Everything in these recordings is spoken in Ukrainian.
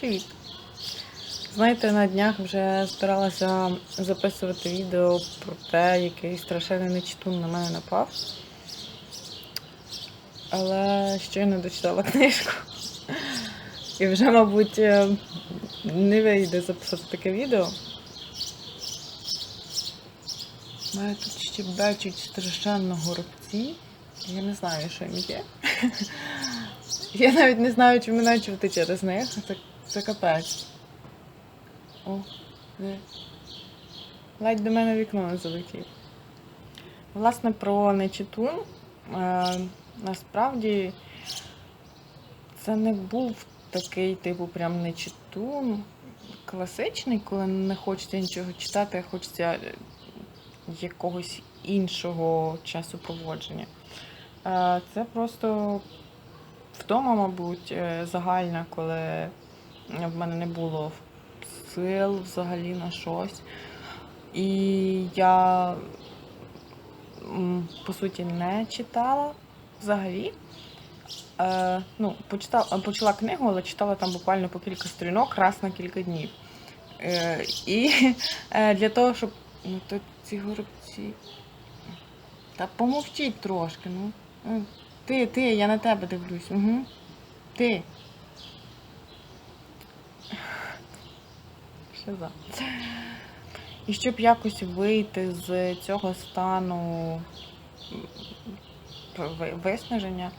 Привіт! Знаєте, на днях вже збиралася записувати відео про те, який страшенний нечитун на мене напав. Але щойно дочитала книжку. І вже, мабуть, е, не вийде записати таке відео. Мене тут ще бачать страшенно горобці. Я не знаю, що їм є. Я навіть не знаю, чи мене чути через них. Це, капець. О, де? Ледь до мене вікно не залетів. Власне, про нечитун. Е, насправді це не був такий, типу, прям нечитун класичний, коли не хочеться нічого читати, а хочеться якогось іншого часу проводження. Е, Це просто втома, мабуть, е, загальна, коли в мене не було сил взагалі на щось. І я, по суті, не читала взагалі. Е, ну, почитала, почала книгу, але читала там буквально по кілька сторінок раз на кілька днів. Е, і е, для того, щоб. Ну, то ці горобці. Та помовчіть трошки, ну. Е, Ти, ти, я на тебе дивлюсь. Угу. Ти. Що за? І щоб якось вийти з цього стану виснаження,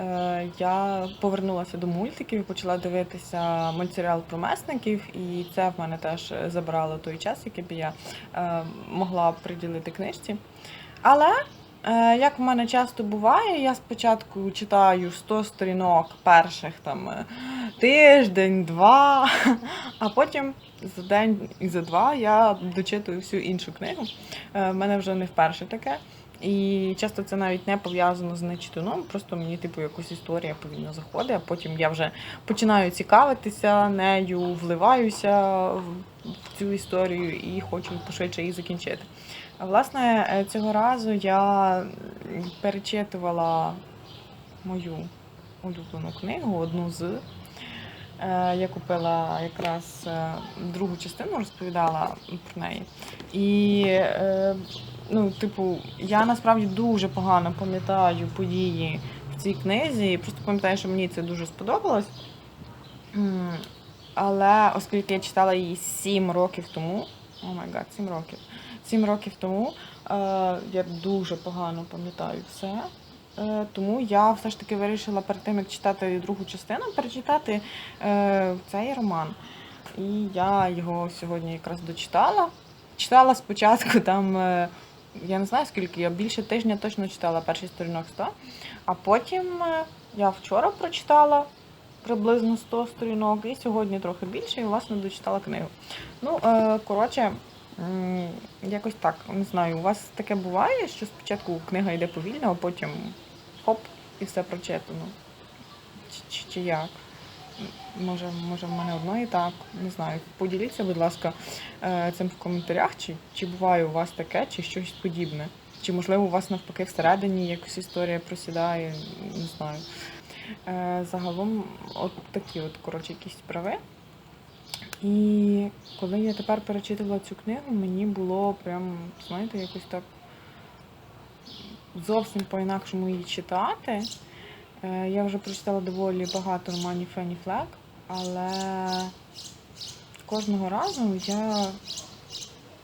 е, я повернулася до мультиків і почала дивитися мультсеріал про месників, і це в мене теж забрало той час, який би я е, могла приділити книжці. Але Як в мене часто буває, я спочатку читаю 100 сторінок перших там е, тиждень, два, а потім за день і за два я дочитую всю іншу книгу. Е, В мене вже не вперше таке. І часто це навіть не пов'язано з нечитуном, просто мені, типу, якась історія повільно заходить, а потім я вже починаю цікавитися нею, вливаюся в цю історію і хочу пошвидше її закінчити. Власне, е, цього разу я перечитувала мою улюблену книгу, одну з. Е, Я купила якраз е, другу частину, розповідала про неї. І, ну, типу, я насправді дуже погано пам'ятаю події в цій книзі. Просто пам'ятаю, що мені це дуже сподобалось. Але оскільки я читала її 7 років тому, о май гад, 7 років. 7 років тому е, я дуже погано пам'ятаю все. Е, тому я все ж таки вирішила перед тим, як читати другу частину, перечитати е, цей роман. І я його сьогодні якраз дочитала. Читала спочатку там, я не знаю скільки, я більше тижня точно читала перший сторінок 100. А потім я вчора прочитала приблизно 100 сторінок, і сьогодні трохи більше, і власне дочитала книгу. Ну, коротше, якось так, не знаю, у вас таке буває, що спочатку книга йде повільно, а потім хоп, і все прочитано. Чи, чи, як? Може, може, в мене одної так, не знаю. Поділіться, будь ласка, е, цим в коментарях, чи, чи буває у вас таке, чи щось подібне. Чи, можливо, у вас навпаки всередині якась історія просідає, не знаю. Е, Загалом, от такі от, коротше, якісь справи. І коли я тепер перечитувала цю книгу, мені було прям, знаєте, якось так зовсім по-інакшому її читати. Е, Я вже прочитала доволі багато романів Фенні Флек, але кожного разу я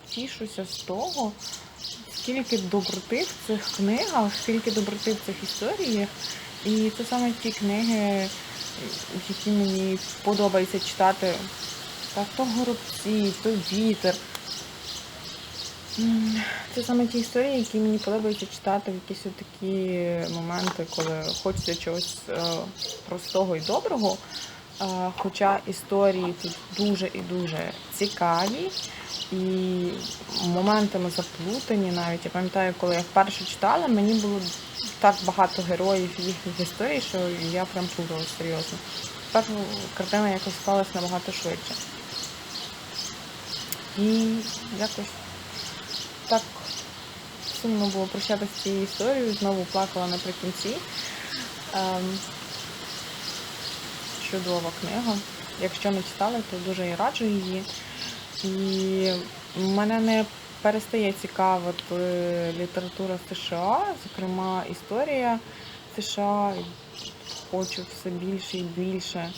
тішуся з того, скільки доброти в цих книгах, скільки доброти в цих історіях. І це саме ті книги, які мені подобається читати. Та то горобці, то вітер. Це саме ті історії, які мені подобається читати в якісь такі моменти, коли хочеться чогось е, простого і доброго. Е, Хоча історії тут дуже і дуже цікаві і моментами заплутані навіть. Я пам'ятаю, коли я вперше читала, мені було так багато героїв і їхніх історій, що я прям плуталась серйозно. Тепер картина якось склалась набагато швидше. І якось так сумно було прощатися з цією історією, знову плакала наприкінці. Ем, чудова книга. Якщо не читали, то дуже і раджу її. І мене не перестає цікавити література США, зокрема історія США. Хочу все більше і більше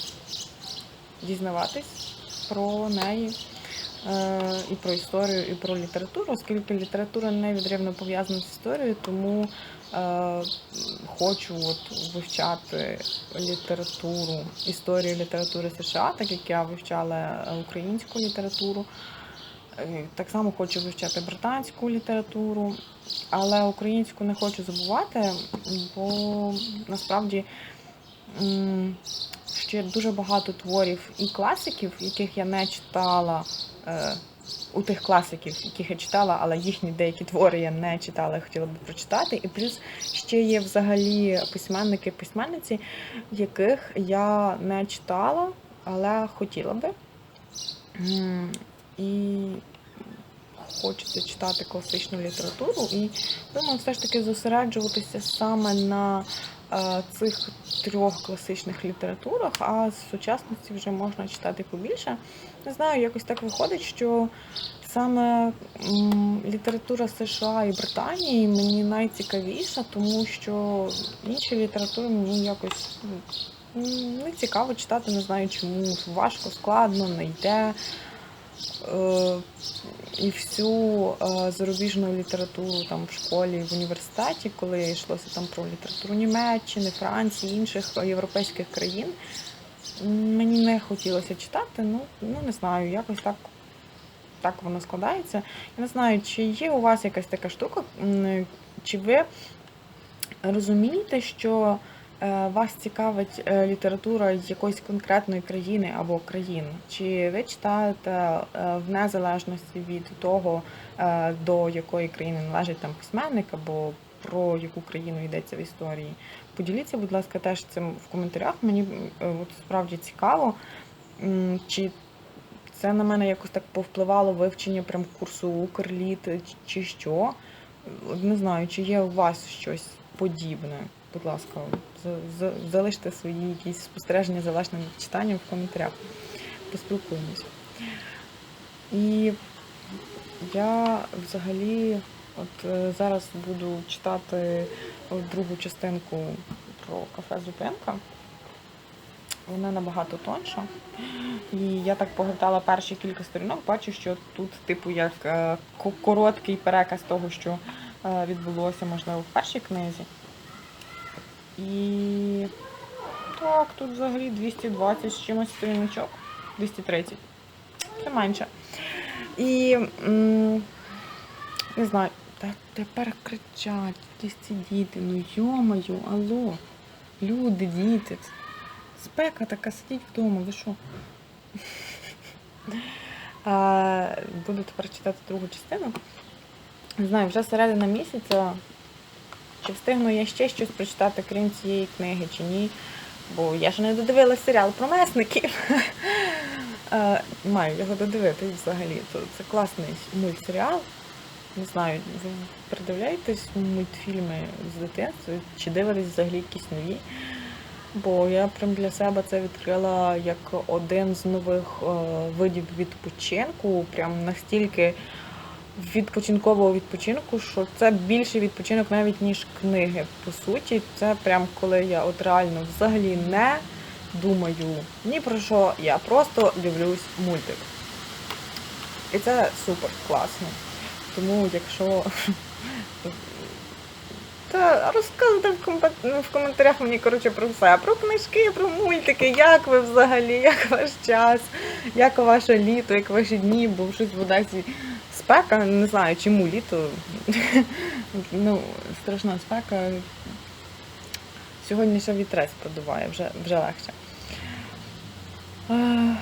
дізнаватись про неї. Е, І про історію, і про літературу, оскільки література невідривно пов'язана з історією, тому е, хочу от вивчати літературу, історію літератури США, так як я вивчала е, українську літературу. Так само хочу вивчати британську літературу, але українську не хочу забувати, бо насправді ще дуже багато творів і класиків, яких я не читала. Е, У тих класиків, яких я читала, але їхні деякі твори я не читала, і хотіла би прочитати. І плюс ще є взагалі письменники, письменниці, яких я не читала, але хотіла би. І хочеться читати класичну літературу. І думаю, все ж таки зосереджуватися саме на цих трьох класичних літературах, а з сучасності вже можна читати побільше. Не знаю, якось так виходить, що саме література США і Британії мені найцікавіша, тому що інші літератури мені якось не цікаво читати, не знаю чому. Важко, складно, не йде. Е, І всю е, зарубіжну літературу там в школі, в університеті, коли йшлося там про літературу Німеччини, Франції, інших європейських країн, мені не хотілося читати. Ну, ну не знаю, якось так, так воно складається. Я не знаю, чи є у вас якась така штука, чи ви розумієте, що вас цікавить е, література якоїсь конкретної країни або країн? Чи ви читаєте е, в незалежності від того, е, до якої країни належить там письменник, або про яку країну йдеться в історії? Поділіться, будь ласка, теж цим в коментарях. Мені е, от справді цікаво, чи це на мене якось так повпливало вивчення прям курсу Укрліт, чи що. Не знаю, чи є у вас щось подібне. Будь ласка, за- за- залиште свої якісь спостереження за вашим читанням в коментарях. Поспілкуємось. І я взагалі от е, зараз буду читати другу частинку про кафе Зупинка. Вона набагато тонша. І я так погортала перші кілька сторінок, бачу, що тут, типу, як е, короткий переказ того, що е, відбулося, можливо, в першій книзі. І так, тут взагалі 220 з чимось сторіночок. 230. Це менше. І не знаю, та тепер кричать, якісь ці діти. Ну йомаю, алло, люди, діти. Спека така, сидіть вдома, ви що? Буду тепер читати другу частину. Не знаю, вже середина місяця. Чи встигну я ще щось прочитати, крім цієї книги, чи ні? Бо я ж не додивилась серіал про месників. Е, Маю його додивитись взагалі. Це класний мультсеріал. Не знаю, ви придивляєтесь мультфільми з дитинства, чи дивитесь взагалі якісь нові? Бо я прям для себе це відкрила як один з нових е, видів відпочинку, прям настільки відпочинкового відпочинку, що це більший відпочинок навіть ніж книги. По суті, це прям коли я от реально взагалі не думаю ні про що, я просто дивлюсь мультик. І це супер класно. Тому якщо та розказуйте ну, в коментарях мені коротше про все. Про книжки, про мультики, як ви взагалі, як ваш час, як ваше літо, як ваші дні, бо щось в Одесі спека, не знаю, чому літо. ну, страшна спека. Сьогодні ще вітрець продуває, вже, вже легше.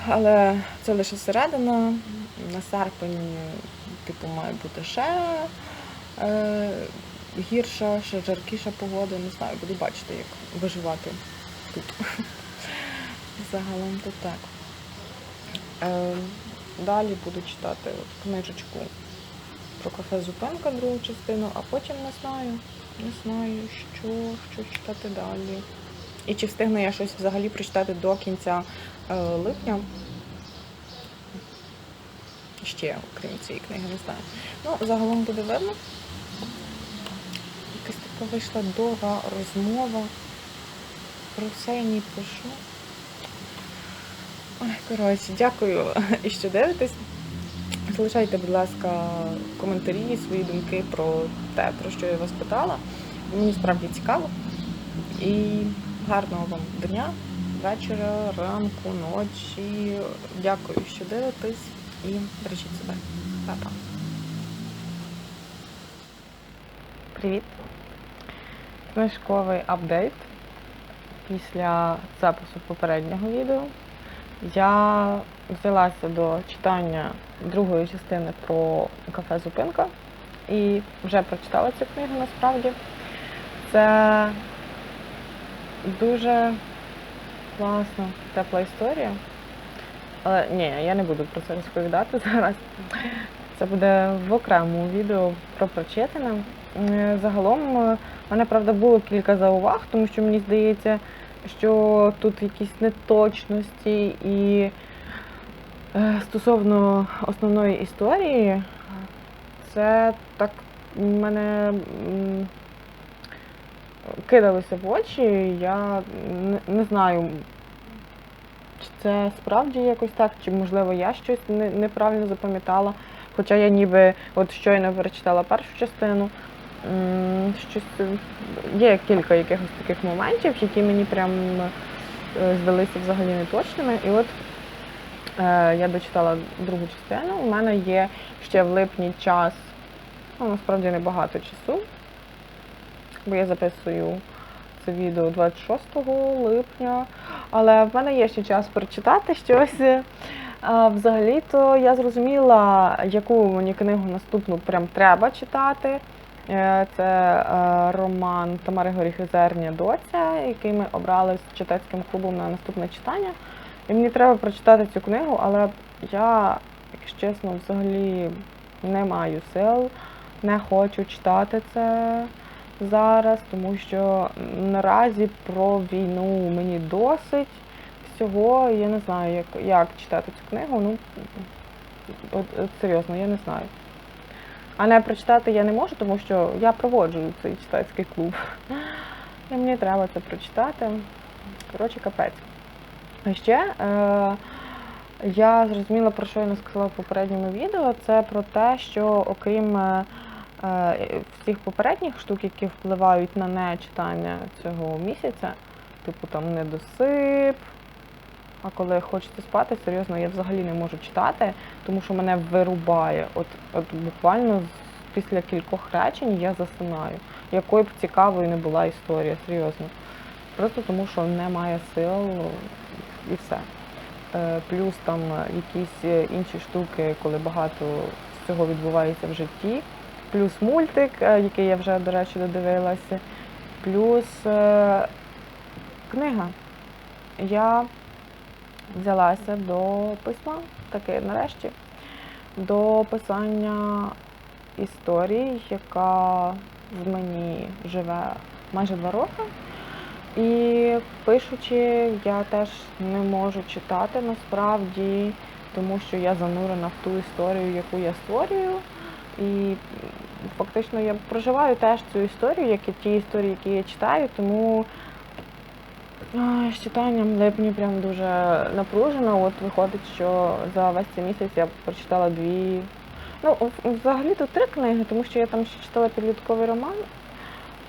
Але це лише середина. На серпень, типу, має бути ще е, гірша, ще жаркіша погода. Не знаю, буду бачити, як виживати тут. Загалом то так. Е, далі буду читати от книжечку про кафе Зупинка, другу частину, а потім не знаю. Не знаю, що, що читати далі. І чи встигну я щось взагалі прочитати до кінця е, липня. Ще, окрім цієї книги, не знаю. Ну, загалом буде видно. Якась така вийшла довга розмова. Про все я не пишу. Ой, коротше, дякую, що дивитесь. Залишайте, будь ласка, коментарі, свої думки про те, про що я вас питала. Мені справді цікаво. І гарного вам дня, вечора, ранку, ночі. Дякую, що дивитесь і бережіть себе. Па-па. Привіт. Книжковий апдейт після запису попереднього відео. Я взялася до читання другої частини про кафе Зупинка і вже прочитала цю книгу насправді. Це дуже класна, тепла історія. Але ні, я не буду про це розповідати зараз. Це буде в окремому відео про прочитане. Загалом е, в мене, правда, було кілька зауваг, тому що мені здається, що тут якісь неточності і е, стосовно основної історії, це так мене кидалося в очі. Я не, знаю, чи це справді якось так, чи можливо я щось неправильно запам'ятала. Хоча я ніби от щойно перечитала першу частину. Щось е, є кілька якихось таких моментів, які мені прям е, здалися взагалі неточними. І от е, я дочитала другу частину. У мене є ще в липні час, ну насправді небагато часу, бо я записую це відео 26 липня. Але в мене є ще час прочитати щось. Взагалі-то я зрозуміла, яку мені книгу наступну прям треба читати. Е, Це е, роман Тамари Горіхи Зерня Доця, який ми обрали з читацьким клубом на наступне читання. І мені треба прочитати цю книгу, але я, якщо чесно, взагалі не маю сил, не хочу читати це зараз, тому що наразі про війну мені досить всього. Я не знаю, як, як читати цю книгу. Ну, серйозно, я не знаю. А не прочитати я не можу, тому що я проводжу цей читацький клуб. І мені треба це прочитати. Коротше, капець. А ще е, я зрозуміла, про що я не сказала в попередньому відео, це про те, що окрім е, е, всіх попередніх штук, які впливають на нечитання цього місяця, типу там недосип. А коли хочеться спати, серйозно, я взагалі не можу читати, тому що мене вирубає. От, от буквально після кількох речень я засинаю. Якою б цікавою не була історія, серйозно. Просто тому, що немає сил і все. Е, Плюс там якісь е, інші штуки, коли багато цього відбувається в житті. Плюс мультик, е, який я вже, до речі, додивилася. Плюс книга. Я взялася до письма, таки нарешті, до писання історії, яка в мені живе майже два роки. І пишучи, я теж не можу читати насправді, тому що я занурена в ту історію, яку я створюю. І фактично я проживаю теж цю історію, як і ті історії, які я читаю, тому З читанням липні прям дуже напружено. От виходить, що за весь цей місяць я прочитала дві. Ну, взагалі то три книги, тому що я там ще читала підлітковий роман.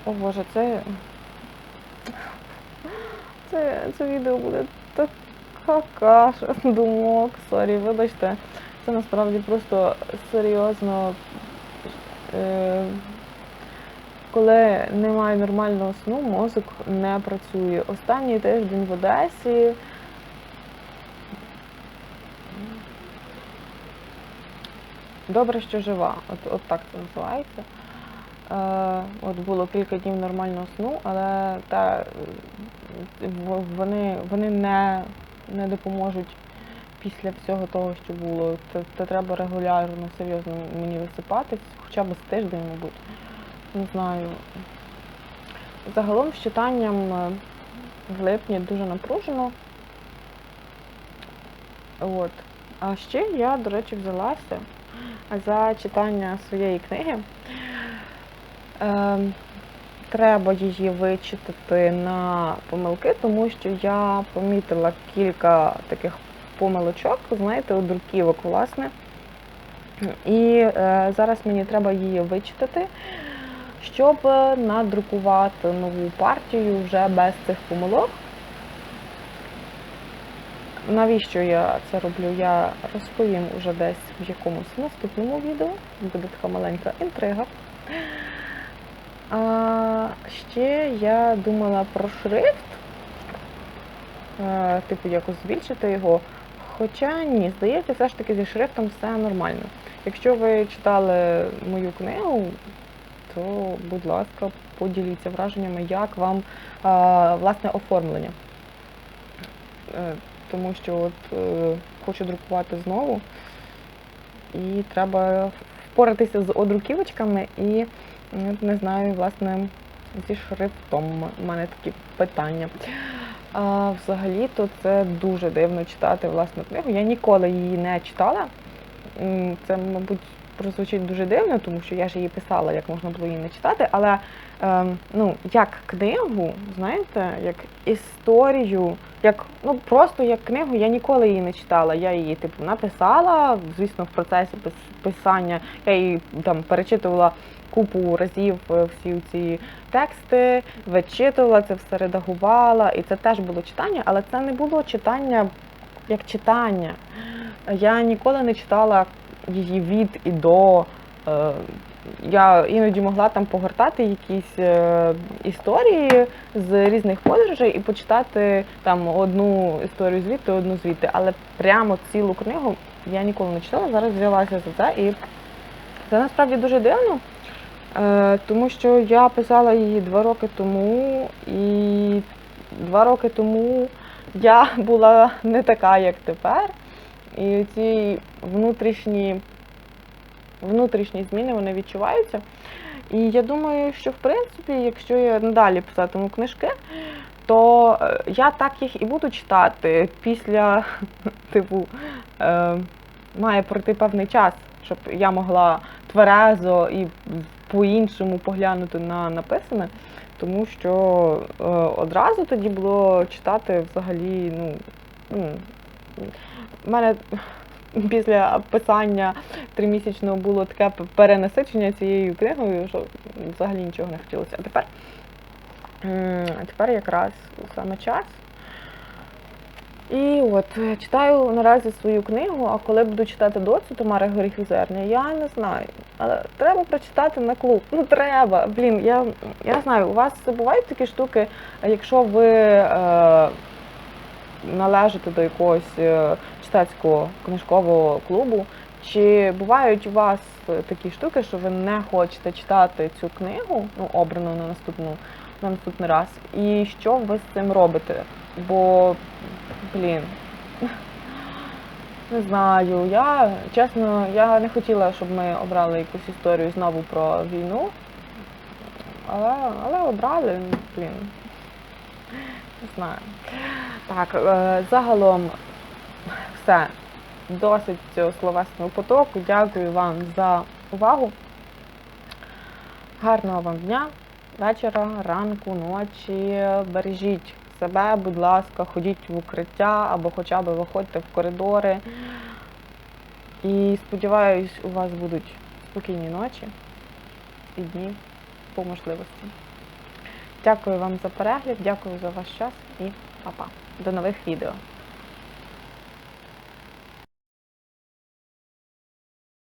О Боже, це. Це, це відео буде така каша думок. Сорі, вибачте. Це насправді просто серйозно. Е, коли немає нормального сну, мозок не працює. Останній тиждень в Одесі. Добре, що жива. От, от так це називається. Е, от було кілька днів нормального сну, але та, вони, вони не, не допоможуть після всього того, що було. Це треба регулярно, серйозно мені висипатись, хоча б з тиждень, мабуть не знаю. Загалом з читанням е, в липні дуже напружено. От. А ще я, до речі, взялася за читання своєї книги. Ем, треба її вичитати на помилки, тому що я помітила кілька таких помилочок, знаєте, у друківок, власне. І е, зараз мені треба її вичитати, щоб надрукувати нову партію вже без цих помилок. Навіщо я це роблю, я розповім уже десь в якомусь наступному відео. Буде така маленька інтрига. А ще я думала про шрифт, е, типу, якось збільшити його. Хоча ні, здається, все ж таки зі шрифтом все нормально. Якщо ви читали мою книгу, то, будь ласка, поділіться враженнями, як вам а, власне оформлення. Е, Тому що от е, хочу друкувати знову, і треба впоратися з одруківочками і не знаю, власне, зі шрифтом. У мене такі питання. А взагалі-то це дуже дивно читати власну книгу. Я ніколи її не читала. Це, мабуть, прозвучить дуже дивно, тому що я ж її писала, як можна було її не читати. Але ем, ну, як книгу, знаєте, як історію, як ну просто як книгу, я ніколи її не читала. Я її типу написала, звісно, в процесі писання. Я її там перечитувала купу разів е, всі ці тексти, вичитувала це все редагувала, і це теж було читання, але це не було читання як читання. Я ніколи не читала її від і до. Е, Я іноді могла там погортати якісь е, історії з різних подорожей і почитати там одну історію звідти, одну звідти. Але прямо цілу книгу я ніколи не читала. Зараз взялася за це. І це насправді дуже дивно, е, тому що я писала її два роки тому, і два роки тому я була не така, як тепер. І ці внутрішні, внутрішні зміни вони відчуваються. І я думаю, що в принципі, якщо я надалі писатиму книжки, то е, я так їх і буду читати після, типу, е, має пройти певний час, щоб я могла тверезо і по-іншому поглянути на написане, тому що е, одразу тоді було читати взагалі, ну. В мене після писання тримісячного було таке перенасичення цією книгою, що взагалі нічого не хотілося. А тепер, тепер якраз саме час. І от е, читаю наразі свою книгу, а коли буду читати доцю Тамари Горіхів Зерня, я не знаю. Але треба прочитати на клуб. Ну треба. Блін, я, я знаю, у вас бувають такі штуки, якщо ви е, належите до якогось читацького книжкового клубу. Чи бувають у вас е, такі штуки, що ви не хочете читати цю книгу, ну, обрану на наступну на наступний раз, і що ви з цим робите? Бо, блін, не знаю. Я чесно, я не хотіла, щоб ми обрали якусь історію знову про війну. Але, але обрали, блін. Не знаю. Так, е, загалом все. Досить цього словесного потоку. Дякую вам за увагу. Гарного вам дня, вечора, ранку, ночі. Бережіть себе, будь ласка, ходіть в укриття або хоча б виходьте в коридори. І сподіваюсь, у вас будуть спокійні ночі і дні по можливості. Дякую вам за перегляд, дякую за ваш час і па-па. До нових відео.